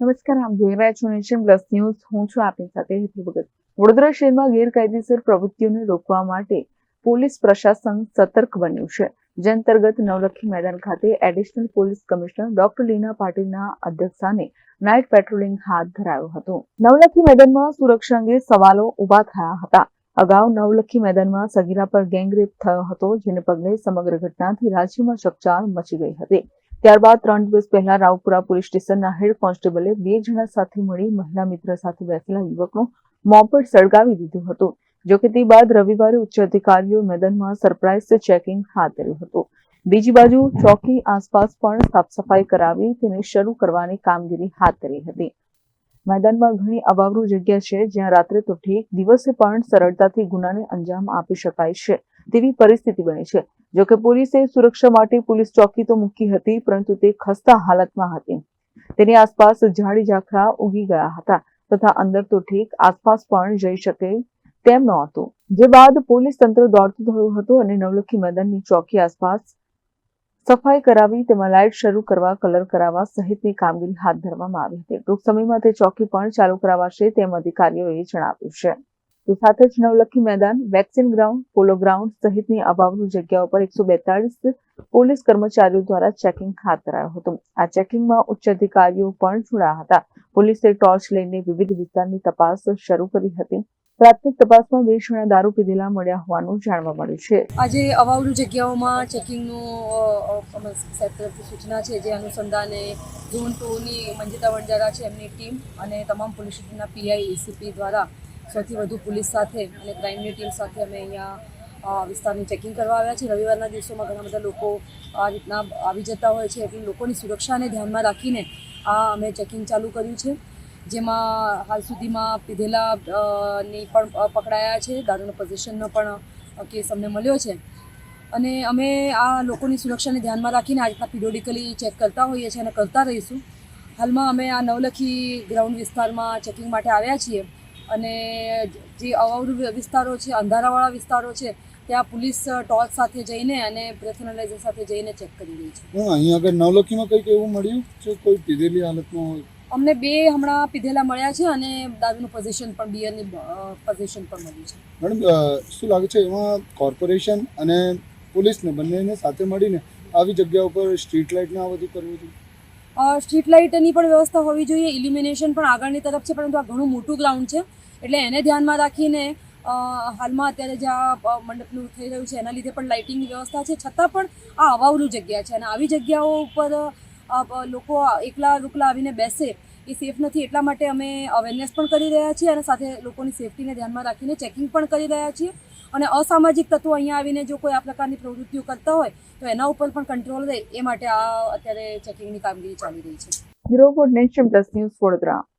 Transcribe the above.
નમસ્કાર આપ જોઈ રહ્યા છો નેશન પ્લસ ન્યૂઝ. હું છું આપની સાથે હેતુ ભગત. વડોદરા શહેરમાં ગેરકાયદેસર પ્રવૃત્તિઓને રોકવા માટે પોલીસ પ્રશાસન સતર્ક બન્યું છે. જે અંતર્ગત નવલખી મેદાન ખાતે additional police commissioner doctor Leena પાટીલના અધ્યક્ષસ્થાને નાઇટ પેટ્રોલિંગ હાથ ધરાયો હતો. નવલખી મેદાનમાં સુરક્ષા અંગે સવાલો ઊભા થયા હતા. અગાઉ નવલખી મેદાનમાં સગીરા પર ગેંગરેપ થયો હતો, જેને પગલે સમગ્ર ઘટનાથી રાજ્યમાં ચકચાર મચી ગઈ હતી. ત્યારબાદ ત્રણ દિવસ પહેલા રાવપુરા પોલીસ સ્ટેશનના હેડ કોન્સ્ટેબલે બે જણા સાથે મળી મહિલા મિત્ર સાથે બેસેલા યુવકનું મોપડ સળગાવી દીધું હતું જોકે તે બાદ રવિવારે ઉચ્ચ અધિકારીઓ મેદાનમાં સરપ્રાઇઝ ચેકિંગ હાથ ધર્યું હતું. બીજી બાજુ ચોકી આસપાસ પણ સાફ સફાઈ કરાવી તેને શરૂ કરવાની કામગીરી હાથ ધરી હતી. મેદાનમાં ઘણી અવાવરૂ જગ્યા છે જ્યાં રાત્રે તો ઠીક દિવસે પણ સરળતાથી ગુનાને અંજામ આપી શકાય છે. તેવી પરિસ્થિતિ બની છે. જોકે પોલીસે સુરક્ષા માટે પોલીસ ચોકી તો મૂકી હતી, પરંતુ તે ખસ્તા હાલતમાં હતી. તેની આસપાસ ઝાડી ઝાખરા ઉગી ગયા હતા તથા અંદર તો ઠીક આસપાસ પણ જઈ શકે તેમ નહોતું જે બાદ પોલીસ તંત્ર દોડતું થયું હતું અને નવલખી મેદાનની ચોકી આસપાસ સફાઈ કરાવી તેમાં લાઇટ શરૂ કરવા, કલર કરાવવા સહિતની કામગીરી હાથ ધરવામાં આવી હતી. ટૂંક સમયમાં તે ચોકી પણ ચાલુ કરાવાશે તેમ અધિકારીઓએ જણાવ્યું છે. તો સાથે જ નવલખી મેદાન, વેક્સિન ગ્રાઉન્ડ, પોલો ગ્રાઉન્ડ સહિતની અભાવની જગ્યાઓ પર એકસો બેતાળીસ પોલીસ કર્મચારીઓ દ્વારા ચેકિંગ હાથ ધરાયું હતું. આ ચેકિંગમાં ઉચ્ચ અધિકારીઓ પણ જોડાયા હતા. પોલીસે ટોર્ચ લઈને વિવિધ વિસ્તારની તપાસ શરૂ કરી હતી. પ્રાથમિક તપાસમાં બે જણા દારૂ પીધેલા મળ્યા હોવાનું જાણવા મળ્યું છે. આજે અવાવડુ જગ્યાઓમાં ચેકિંગનું સૂચના છે, જે અનુસંધાને ઝોન ટુની મંજિતા વણજારા છે, એમની ટીમ અને તમામ પોલીસ સ્ટેશનના પીઆઈ એસીપી દ્વારા સૌથી વધુ પોલીસ સાથે અને ક્રાઇમની ટીમ સાથે અમે અહીંયા વિસ્તારની ચેકિંગ કરવા આવ્યા છે રવિવારના દિવસોમાં ઘણા બધા લોકો આ રીતના આવી જતા હોય છે એટલે લોકોની સુરક્ષાને ધ્યાનમાં રાખીને આ અમે ચેકિંગ ચાલુ કર્યું છે. જેમાં હાલ સુધીમાં પીધેલા ની પણ પકડાયા છે. દારૂનો પોઝિશનનો પણ કેસ અમને મળ્યો છે. અને અમે આ લોકોની સુરક્ષાને ધ્યાનમાં રાખીને આ રીતના પીરિયોડિકલી ચેક કરતા હોઈએ છીએ અને કરતા રહીશું. હાલમાં અમે આ નવલખી ગ્રાઉન્ડ વિસ્તારમાં ચેકિંગ માટે આવ્યા છીએ. અને જે અવાવરૂ વિસ્તારો છે અંધારાવાળા વિસ્તારો છે ત્યાં પોલીસ ટોર્ચ સાથે જઈને અને બ્રેથ એનાલાઇઝર સાથે જઈને ચેક કરી રહી છે. હું અહીંયા આગળ નવલખીમાં કંઈક એવું મળ્યું છે? કોઈ પીધેલી હાલતમાં હોય? અમને બે હમણાં પીધેલા મળ્યા છે અને દારૂનું પોઝિશન પણ બિયરની પોઝિશન પણ મળ્યું છે. મેડમ શું લાગે છે એમાં કોર્પોરેશન અને પોલીસને બંનેને સાથે મળીને આવી જગ્યા ઉપર સ્ટ્રીટ લાઇટને આ બધું કરવું જોઈએ? સ્ટ્રીટ લાઇટની પણ વ્યવસ્થા હોવી જોઈએ. ઇલ્યુમિનેશન પણ આગળની તરફ છે પરંતુ આ ઘણું મોટું ગ્રાઉન્ડ છે. એટલે એને ધ્યાનમાં રાખીને હાલમાં અત્યારે જે આ મંડપનું થઈ રહ્યું છે, એના લીધે પણ લાઇટિંગની વ્યવસ્થા છે. છતાં પણ આ અવાવરું જગ્યા છે અને આવી જગ્યાઓ ઉપર લોકો એકલા રૂકલા આવીને બેસે એ સેફ નથી. એટલા માટે અમે અવેરનેસ પણ કરી રહ્યા છીએ અને સાથે લોકોની સેફટીને ધ્યાનમાં રાખીને ચેકિંગ પણ કરી રહ્યા છીએ. અને અસામાજિક તત્વો અહીંયા આવીને જો કોઈ આ પ્રકારની પ્રવૃત્તિઓ કરતા હોય, તો એના ઉપર પણ કંટ્રોલ રહે. એ માટે આ અત્યારે ચેકિંગની કામગીરી ચાલી રહી છે. ન્યૂઝ વડોદરા.